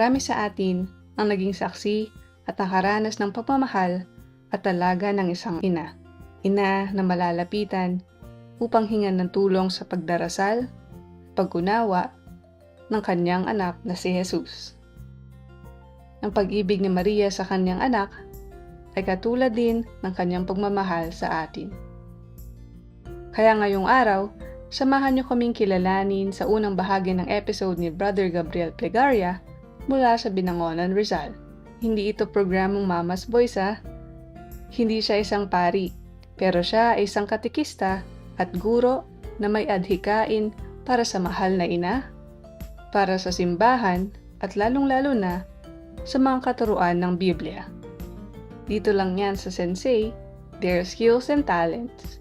Marami sa atin ang naging saksi at nakaranas ng pagmamahal at talaga ng isang ina. Ina na malalapitan upang hingan ng tulong sa pagdarasal, pagkunawa ng kanyang anak na si Jesus. Ang pag-ibig ni Maria sa kanyang anak ay katulad din ng kanyang pagmamahal sa atin. Kaya ngayong araw, samahan niyo kaming kilalanin sa unang bahagi ng episode ni Brother Gabriel Plegaria mula sa Binangonan, Rizal. Hindi ito programang Mama's Voice ha. Hindi siya isang pari, pero siya ay isang katikista at guro na may adhikain para sa mahal na ina, para sa simbahan at lalong-lalo na sa mga katuruan ng Biblia. Dito lang yan sa Sensei, their skills and talents.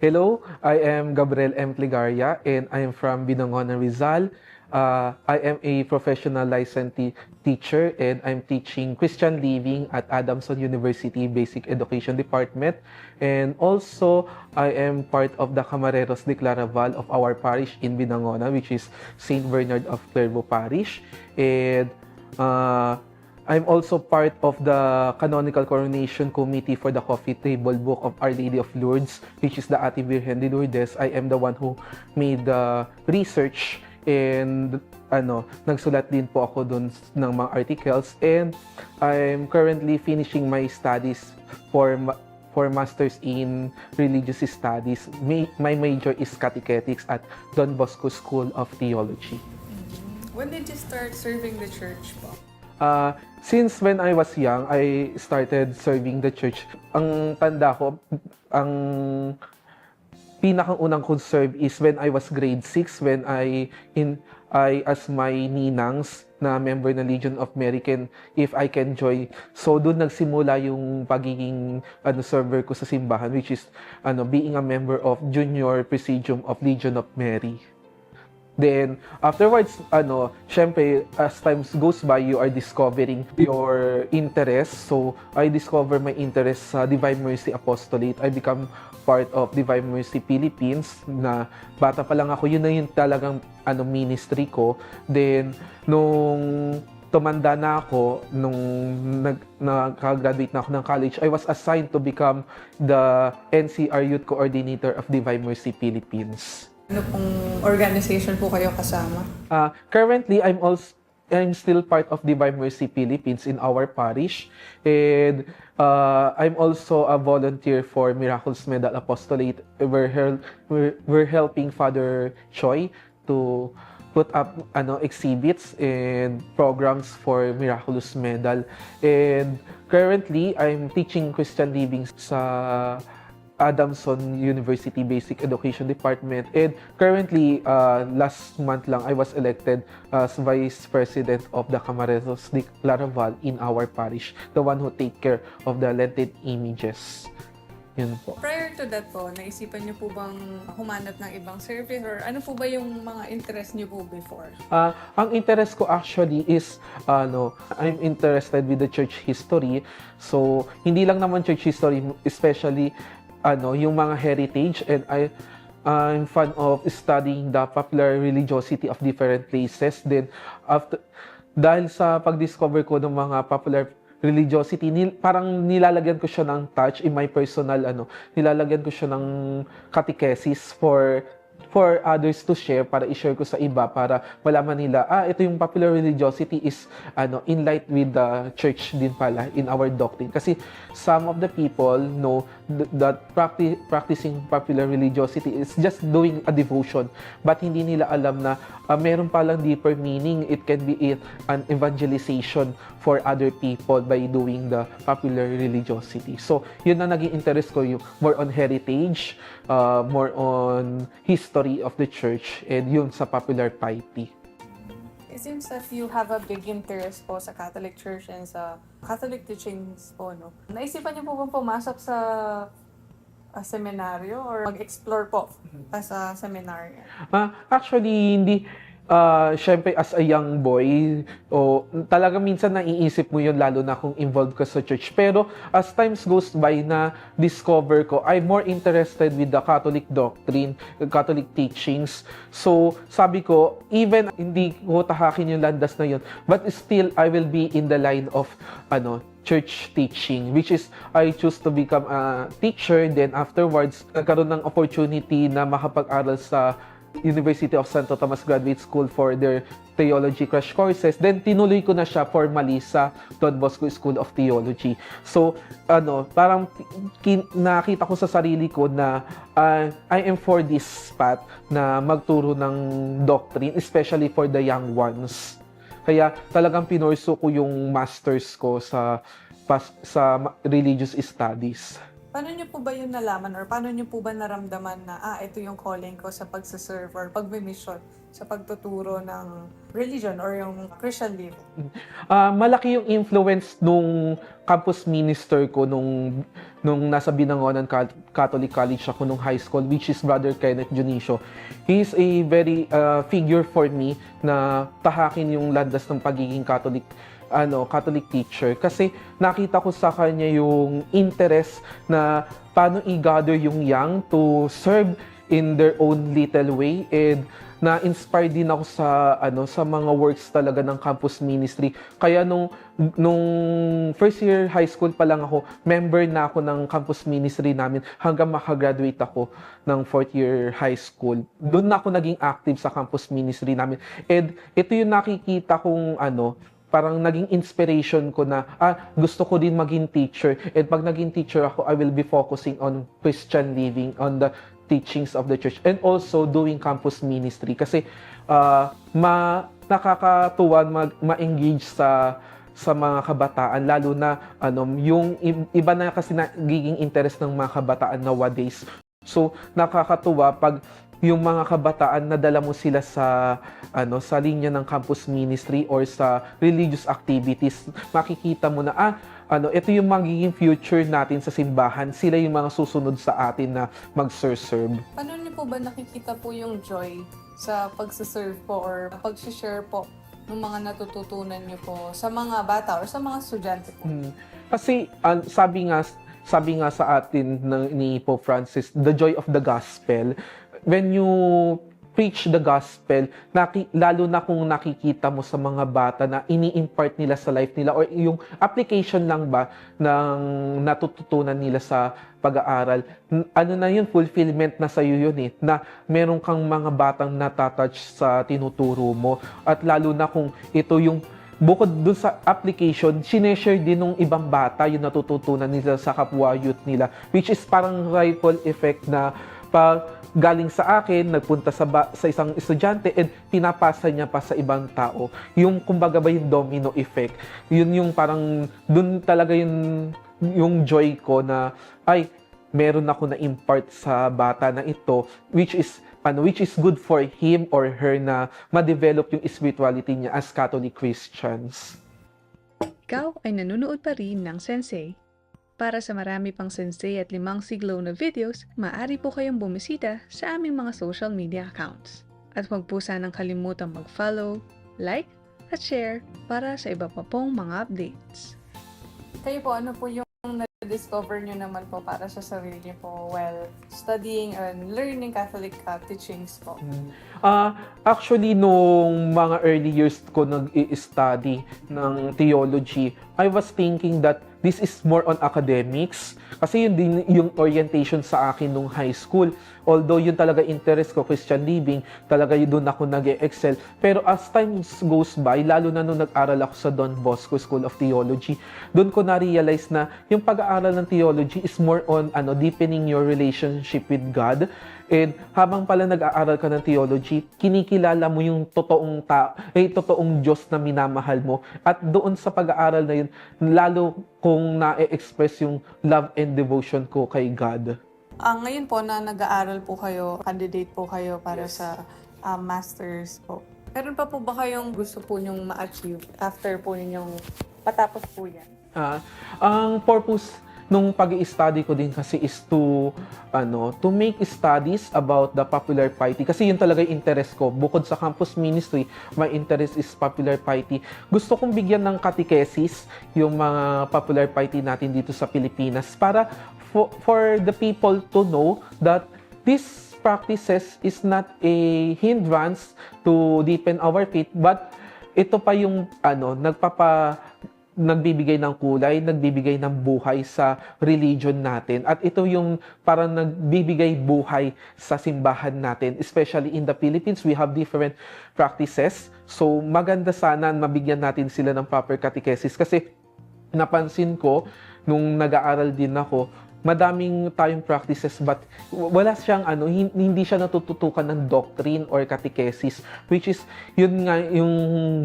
Hello, I am Gabriel M. Plegaria and I am from Binangonan, Rizal. Uh, I am a professional licensee teacher and I'm teaching Christian Living at Adamson University Basic Education Department. And also, I am part of the Camareros de Claraval of our parish in Binangonan, which is St. Bernard of Clairvaux Parish. And uh, I'm also part of the Canonical Coronation Committee for the Coffee Table Book of Our Lady of Lourdes, which is the Ate Virgen de Lourdes. I am the one who made the research and ano, nagsulat din po ako dun ng mga articles and I'm currently finishing my studies for ma- for masters in religious studies. My, my major is catechetics at Don Bosco School of Theology. When did you start serving the church po? Uh, since when I was young, I started serving the church. Ang tanda ko, ang pinakang unang kong serve is when I was grade 6 when I in I as my ninangs na member ng Legion of Mary can if I can join. So doon nagsimula yung pagiging ano server ko sa simbahan which is ano being a member of Junior Presidium of Legion of Mary. Then, afterwards, ano, syempre, as times goes by, you are discovering your interest. So, I discover my interest sa Divine Mercy Apostolate. I become part of Divine Mercy Philippines na bata pa lang ako, yun na yung talagang ano, ministry ko. Then, nung tumanda na ako, nung nag, nag-graduate na ako ng college, I was assigned to become the NCR Youth Coordinator of Divine Mercy Philippines. Ano pong organization po kayo kasama? Uh, currently, I'm also I'm still part of Divine Mercy Philippines in our parish. And uh, I'm also a volunteer for Miracles Medal Apostolate. We're, hel- we're, we're helping Father Choi to put up ano exhibits and programs for Miraculous Medal. And currently, I'm teaching Christian Living sa Adamson University Basic Education Department. And currently, uh, last month lang, I was elected as Vice President of the Camareros de Claraval in our parish, the one who take care of the Lenten images. Yun po. Prior to that po, naisipan niyo po bang humanap ng ibang service or ano po ba yung mga interest niyo po before? Ah, ang interest ko actually is ano, I'm interested with the church history. So, hindi lang naman church history, especially ano, yung mga heritage and I I'm fan of studying the popular religiosity of different places. Then after dahil sa pag-discover ko ng mga popular religiosity, nil, parang nilalagyan ko siya ng touch in my personal ano, nilalagyan ko siya ng catechesis for for others to share para i-share ko sa iba para malaman nila ah ito yung popular religiosity is ano in light with the church din pala in our doctrine kasi some of the people know that practi- practicing popular religiosity is just doing a devotion. But hindi nila alam na ah, meron palang deeper meaning. It can be it an evangelization for other people by doing the popular religiosity. So yun na naging interest ko yung more on heritage uh, more on history of the church and yun sa popular piety. It seems that you have a big interest po sa Catholic Church and sa Catholic teachings po, no? Naisipan niyo po bang pumasok sa uh, seminaryo or mag-explore po as a seminarian? Ah, actually, hindi ah, syempre as a young boy, o talaga minsan naiisip mo yun lalo na kung involved ka sa church. Pero as times goes by na discover ko, I'm more interested with the Catholic doctrine, Catholic teachings. So sabi ko, even hindi ko tahakin yung landas na yun, but still I will be in the line of ano church teaching which is I choose to become a teacher then afterwards nagkaroon ng opportunity na makapag-aral sa University of Santo Tomas Graduate School for their theology crash courses. Then tinuloy ko na siya formally sa Don Bosco School of Theology. So, ano, parang kin- nakita ko sa sarili ko na ah, I am for this path na magturo ng doctrine, especially for the young ones. Kaya talagang pinorso ko yung masters ko sa pas- sa religious studies. Paano niyo po ba yun nalaman or paano niyo po ba naramdaman na ah, ito yung calling ko sa pagsaserve or pagmimission sa pagtuturo ng religion or yung Christian living? Ah, malaki yung influence nung campus minister ko nung nung nasa Binangonan Catholic College ako nung high school which is Brother Kenneth Junicio. He is a very ah, figure for me na tahakin yung landas ng pagiging Catholic ano Catholic teacher kasi nakita ko sa kanya yung interest na paano i-gather yung young to serve in their own little way and na-inspire din ako sa ano sa mga works talaga ng campus ministry. Kaya nung nung first year high school pa lang ako, member na ako ng campus ministry namin hanggang makagraduate ako ng fourth year high school. Doon na ako naging active sa campus ministry namin. And ito yung nakikita kong ano, parang naging inspiration ko na ah, gusto ko din maging teacher. And pag naging teacher ako, I will be focusing on Christian living, on the teachings of the church and also doing campus ministry kasi ah, ma nakakatuwa mag ma-engage sa sa mga kabataan lalo na ano yung iba na kasi nagiging interest ng mga kabataan nowadays so nakakatuwa pag yung mga kabataan nadala mo sila sa ano sa linya ng campus ministry or sa religious activities makikita mo na ah ano ito yung magiging future natin sa simbahan sila yung mga susunod sa atin na mag-serve Paano niyo po ba nakikita po yung joy sa pagsaserve po or pag-share po ng mga natututunan niyo po sa mga bata or sa mga estudyante po? Mm. Kasi an- sabi nga sabi nga sa atin ng ni Pope Francis, the joy of the gospel. When you preach the gospel, naki, lalo na kung nakikita mo sa mga bata na ini-impart nila sa life nila or yung application lang ba ng natututunan nila sa pag-aaral, ano na yun, fulfillment na sa iyo yun eh, na meron kang mga batang natatouch sa tinuturo mo. At lalo na kung ito yung bukod dun sa application, sineshare din ng ibang bata yung natututunan nila sa kapwa youth nila, which is parang ripple effect na pag galing sa akin, nagpunta sa, ba- sa isang estudyante and pinapasa niya pa sa ibang tao. Yung kumbaga ba yung domino effect. Yun yung parang, dun talaga yung, yung joy ko na, ay, meron ako na impart sa bata na ito, which is ano, which is good for him or her na ma-develop yung spirituality niya as Catholic Christians. Ikaw ay nanonood pa rin ng Sensei. Para sa marami pang Sensei at limang siglo na videos, maaari po kayong bumisita sa aming mga social media accounts. At huwag po sanang kalimutang mag-follow, like, at share para sa iba pa pong mga updates. Kayo po, ano po yung na-discover niyo naman po para sa sarili niyo po while studying and learning Catholic uh, teachings po? Ah, actually, nung mga early years ko nag-i-study ng theology, I was thinking that this is more on academics. Kasi yun din yung orientation sa akin nung high school. Although yun talaga interest ko, Christian living, talaga yun doon ako nag excel Pero as time goes by, lalo na nung nag-aral ako sa Don Bosco School of Theology, doon ko na-realize na yung pag-aaral ng theology is more on ano deepening your relationship with God. And habang pala nag-aaral ka ng theology, kinikilala mo yung totoong ta eh, totoong Diyos na minamahal mo. At doon sa pag-aaral na yun, lalo kong na-express yung love and devotion ko kay God. Ah, ngayon po na nag-aaral po kayo, candidate po kayo para sa ah, masters po. Meron pa po ba kayong gusto po nyong ma-achieve after po ninyong patapos po yan? Ah, ang purpose nung pag-i-study ko din kasi is to ano, to make studies about the popular piety kasi yun talaga yung interest ko. Bukod sa campus ministry, my interest is popular piety. Gusto kong bigyan ng catechesis yung mga popular piety natin dito sa Pilipinas para for, for the people to know that this practices is not a hindrance to deepen our faith but ito pa yung ano nagpapa nagbibigay ng kulay, nagbibigay ng buhay sa religion natin. At ito yung parang nagbibigay buhay sa simbahan natin. Especially in the Philippines, we have different practices. So maganda sana mabigyan natin sila ng proper catechesis kasi napansin ko nung nag-aaral din ako, madaming tayong practices but wala siyang ano hin- hindi siya natututukan ng doctrine or catechesis which is yun nga yung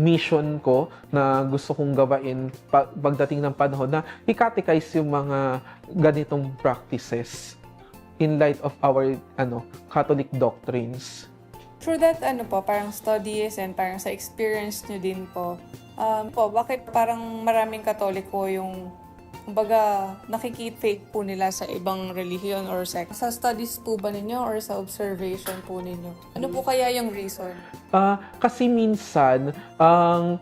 mission ko na gusto kong gawain pa- pagdating ng panahon na i-catechize yung mga ganitong practices in light of our ano Catholic doctrines. Through that, ano po, parang studies and parang sa experience nyo din po, um, po, bakit parang maraming katoliko yung kumbaga, nakikita fake po nila sa ibang religion or sect. Sa studies po ba ninyo or sa observation po ninyo? Ano po kaya yung reason? Ah, kasi minsan ang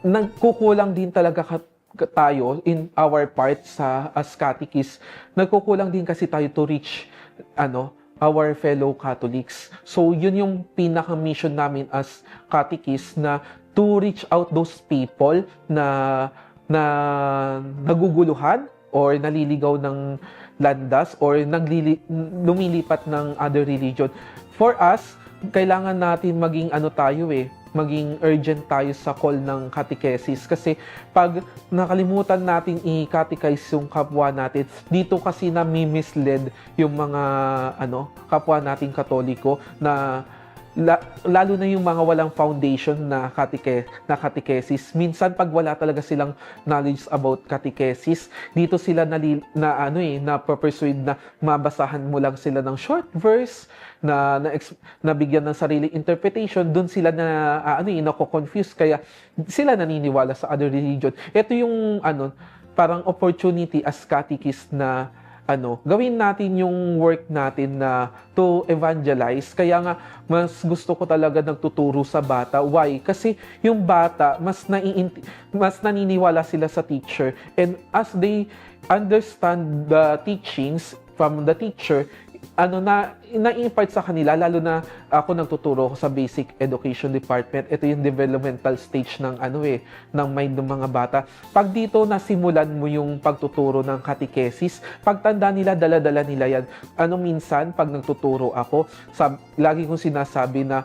nagkukulang din talaga ka- tayo in our part sa as catechists. Nagkukulang din kasi tayo to reach ano our fellow Catholics. So yun yung pinaka mission namin as catechists na to reach out those people na na naguguluhan or naliligaw ng landas or naglili, lumilipat ng other religion. For us, kailangan natin maging ano tayo eh, maging urgent tayo sa call ng catechesis kasi pag nakalimutan natin i-catechize yung kapwa natin, dito kasi na mislead yung mga ano, kapwa nating katoliko na la- lalo na yung mga walang foundation na catech na catechesis. Minsan pag wala talaga silang knowledge about catechesis, dito sila nali, na ano eh, na persuade na mabasahan mo lang sila ng short verse na na, ex- na bigyan ng sariling interpretation, doon sila na ah, ano eh, nako-confuse kaya sila naniniwala sa other religion. Ito yung ano parang opportunity as catechist na ano, gawin natin yung work natin na to evangelize. Kaya nga, mas gusto ko talaga nagtuturo sa bata. Why? Kasi yung bata, mas, naiinti, mas naniniwala sila sa teacher. And as they understand the teachings from the teacher, ano na na-impart sa kanila lalo na ako nagtuturo ako sa basic education department. Ito yung developmental stage ng ano eh ng mind ng mga bata. Pag dito nasimulan mo yung pagtuturo ng catechesis pagtanda nila dala-dala nila yan. Ano minsan pag nagtuturo ako sab- lagi kong sinasabi na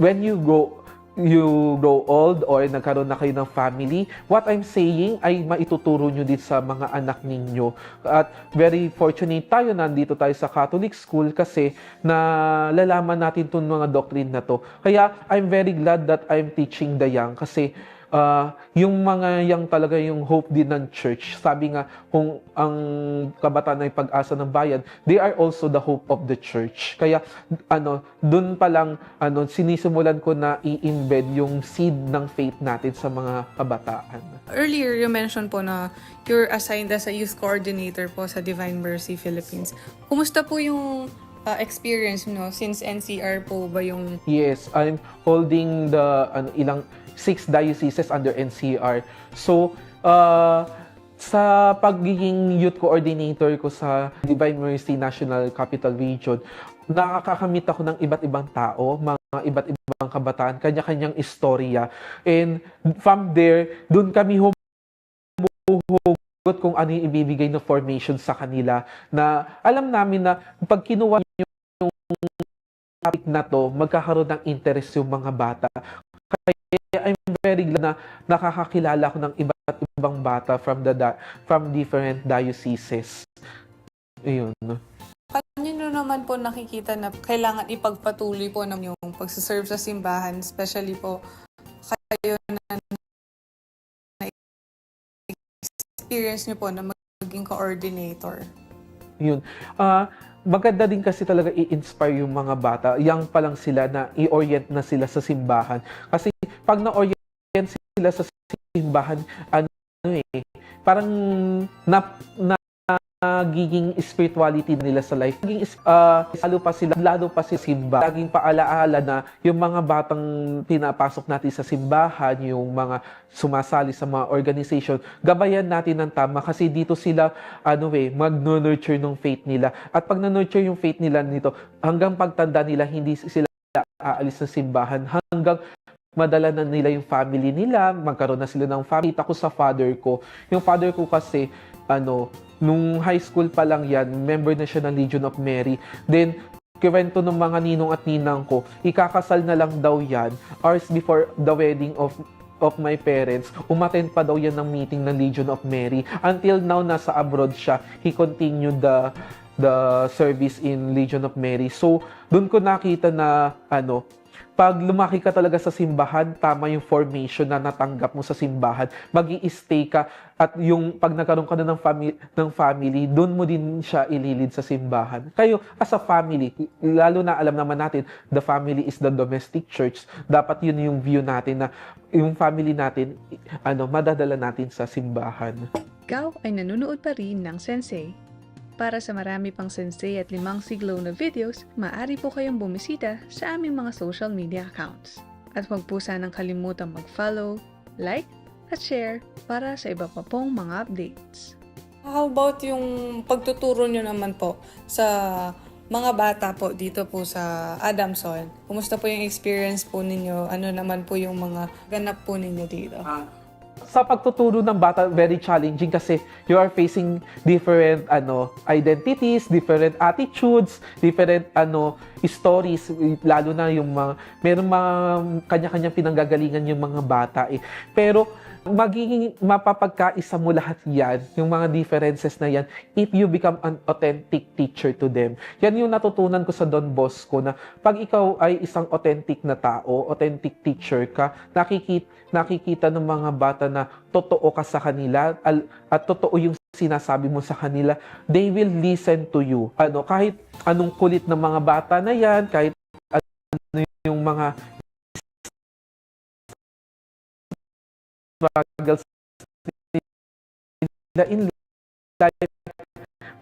when you go you grow old or nagkaroon na kayo ng family, what I'm saying ay maituturo nyo din sa mga anak ninyo. At very fortunate tayo, nandito tayo sa Catholic school kasi na lalaman natin itong mga doctrine na to. Kaya I'm very glad that I'm teaching the young kasi ah, yung mga yang talaga yung hope din ng church. Sabi nga, kung ang kabataan ay pag-asa ng bayan, they are also the hope of the church. Kaya ano, dun pa lang ano, sinisimulan ko na i-embed yung seed ng faith natin sa mga kabataan. Earlier, you mentioned po na you're assigned as a youth coordinator po sa Divine Mercy Philippines. Kumusta po yung uh, experience no since NCR po ba yung Yes, I'm holding the ano, ilang six dioceses under NCR. So, uh, sa pagiging youth coordinator ko sa Divine Mercy National Capital Region, nakakakamit ako ng iba't ibang tao, mga iba't ibang kabataan, kanya-kanyang istorya. And from there, dun kami humuhugot kung ano yung ibibigay na formation sa kanila na alam namin na pag kinuha niyo yung topic na to, magkakaroon ng interest yung mga bata. Very glad na nakakakilala ko ng iba't ibang bata from the from different dioceses. Ayun. Paano naman po nakikita na kailangan ipagpatuloy po ng yung pagsaserve sa simbahan, especially po kayo na, na experience nyo po na maging coordinator? Yun. Ah, maganda din kasi talaga i-inspire yung mga bata. Yang pa lang sila na i-orient na sila sa simbahan. Kasi pag na-orient sila sa simbahan, ano eh, parang na, na magiging spirituality nila sa life. Maging, is- ah, lalo pa sila, lalo pa si simba. Laging paalaala na yung mga batang pinapasok natin sa simbahan, yung mga sumasali sa mga organization, gabayan natin ng tama kasi dito sila, ano eh, mag-nurture ng faith nila. At pag na-nurture yung faith nila nito, hanggang pagtanda nila, hindi sila aalis ng simbahan hanggang madala na nila yung family nila, magkaroon na sila ng family. Ako sa father ko, yung father ko kasi, ano, nung high school pa lang yan, member na siya ng Legion of Mary. Then, kwento ng mga ninong at ninang ko, ikakasal na lang daw yan hours before the wedding of of my parents, umattend pa daw yan ng meeting ng Legion of Mary. Until now, nasa abroad siya. He continued the the service in Legion of Mary. So, doon ko nakita na, ano, pag lumaki ka talaga sa simbahan, tama yung formation na natanggap mo sa simbahan, mag stay ka at yung pag nagkaroon ka na ng family, ng family doon mo din siya ililid sa simbahan. Kayo, as a family, lalo na alam naman natin, the family is the domestic church. Dapat yun yung view natin na yung family natin, ano, madadala natin sa simbahan. Ikaw ay nanonood pa rin ng Sensei. Para sa marami pang Sensei at limang siglo na videos, maaari po kayong bumisita sa aming mga social media accounts. At huwag po sanang kalimutang mag-follow, like, at share para sa iba pa pong mga updates. How about yung pagtuturo nyo naman po sa mga bata po dito po sa Adamson? Kumusta po yung experience po ninyo? Ano naman po yung mga ganap po ninyo dito? Sa pagtuturo ng bata, very challenging kasi you are facing different ano identities, different attitudes, different ano stories, lalo na yung mga meron mga kanya-kanyang pinanggagalingan yung mga bata eh. Pero magiging mapapagkaisa mo lahat yan, yung mga differences na yan, if you become an authentic teacher to them. Yan yung natutunan ko sa Don Bosco na pag ikaw ay isang authentic na tao, authentic teacher ka, nakikita, nakikita ng mga bata na totoo ka sa kanila al- at totoo yung sinasabi mo sa kanila, they will listen to you. Ano, kahit anong kulit ng mga bata na yan, kahit ano yung mga struggles nila in life.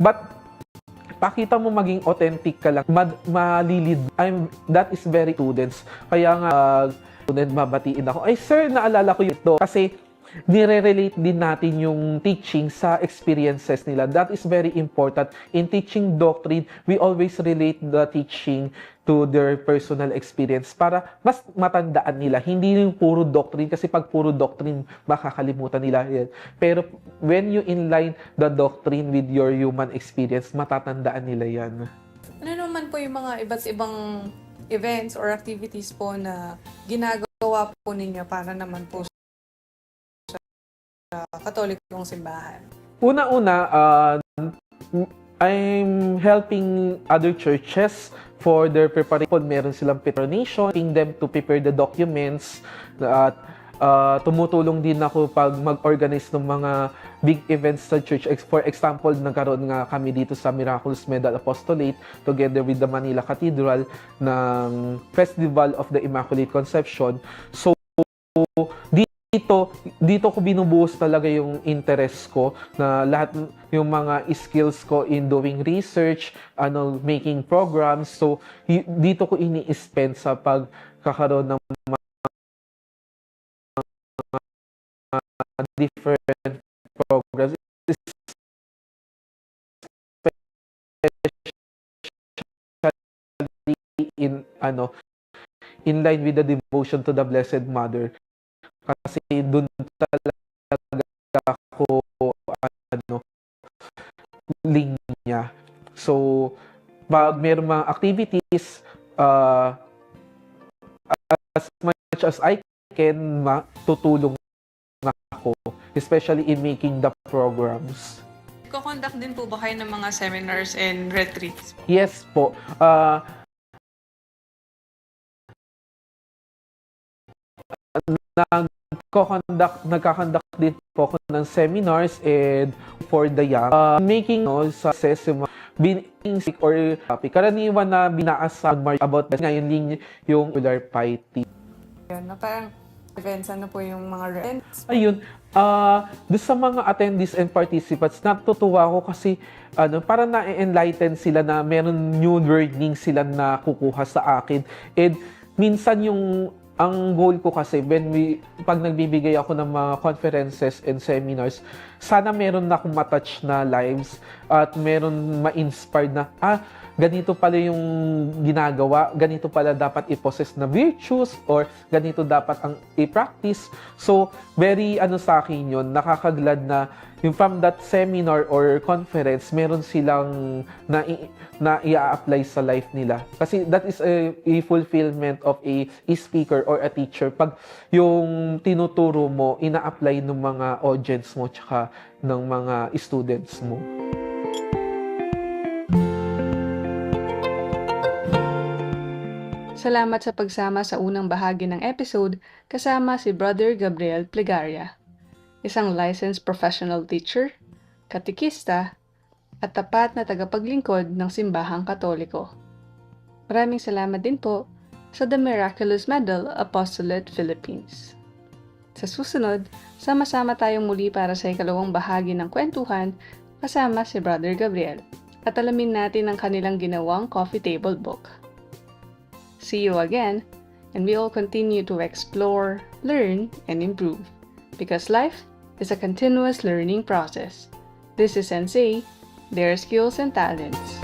But pakita mo maging authentic ka lang, mad, malilid. I'm, that is very students. Kaya nga, uh, mabatiin ako. Ay, sir, naalala ko ito. Kasi, nire-relate din natin yung teaching sa experiences nila. That is very important. In teaching doctrine, we always relate the teaching to their personal experience para mas matandaan nila. Hindi yung puro doctrine kasi pag puro doctrine, makakalimutan nila yan. Pero when you inline the doctrine with your human experience, matatandaan nila yan. Ano naman po yung mga iba't ibang events or activities po na ginagawa po ninyo para naman po katolikong simbahan? Una-una, uh, I'm helping other churches for their preparation. Meron silang patronation, helping them to prepare the documents. At uh, tumutulong din ako pag mag-organize ng mga big events sa church. For example, nagkaroon nga kami dito sa Miraculous Medal Apostolate together with the Manila Cathedral ng Festival of the Immaculate Conception. So, dito dito ko binubuhos talaga yung interest ko na lahat yung mga skills ko in doing research, ano making programs. So dito ko ini-spend sa pagkakaroon ng mga different programs in ano in line with the devotion to the Blessed Mother kasi doon talaga ako ano linya. So pag mayroong mga activities uh, as much as I can matutulong ako especially in making the programs. Ko-conduct din po ba kayo ng mga seminars and retreats? Yes po. Uh, nagko-conduct, nagka-conduct din po ako ng seminars and for the young, uh, making no, success yung being sick or topic. Karaniwan na binaas sa March about this. Ngayon din yung regular piety. Yun, na parang events, ano po yung mga events? Ayun, ah doon sa mga attendees and participants, natutuwa ako kasi ano, para na-enlighten sila na meron new learning sila na kukuha sa akin. And minsan yung ang goal ko kasi when we pag nagbibigay ako ng mga conferences and seminars, sana meron na akong matouch na lives at meron ma-inspired na ah ganito pala yung ginagawa, ganito pala dapat i-possess na virtues or ganito dapat ang i-practice. So, very ano sa akin yun, nakakaglad na yung from that seminar or conference, meron silang na, na i-apply sa life nila. Kasi that is a, a fulfillment of a, a speaker or a teacher. Pag yung tinuturo mo, ina-apply ng mga audience mo tsaka ng mga students mo. Salamat sa pagsama sa unang bahagi ng episode kasama si Brother Gabriel Plegaria, isang licensed professional teacher, katikista, at tapat na tagapaglingkod ng simbahang katoliko. Maraming salamat din po sa The Miraculous Medal Apostolate Philippines. Sa susunod, sama-sama tayong muli para sa ikalawang bahagi ng kwentuhan kasama si Brother Gabriel at alamin natin ang kanilang ginawang coffee table book. See you again, and we all continue to explore, learn, and improve. Because life is a continuous learning process. This is Sensei, their skills and talents.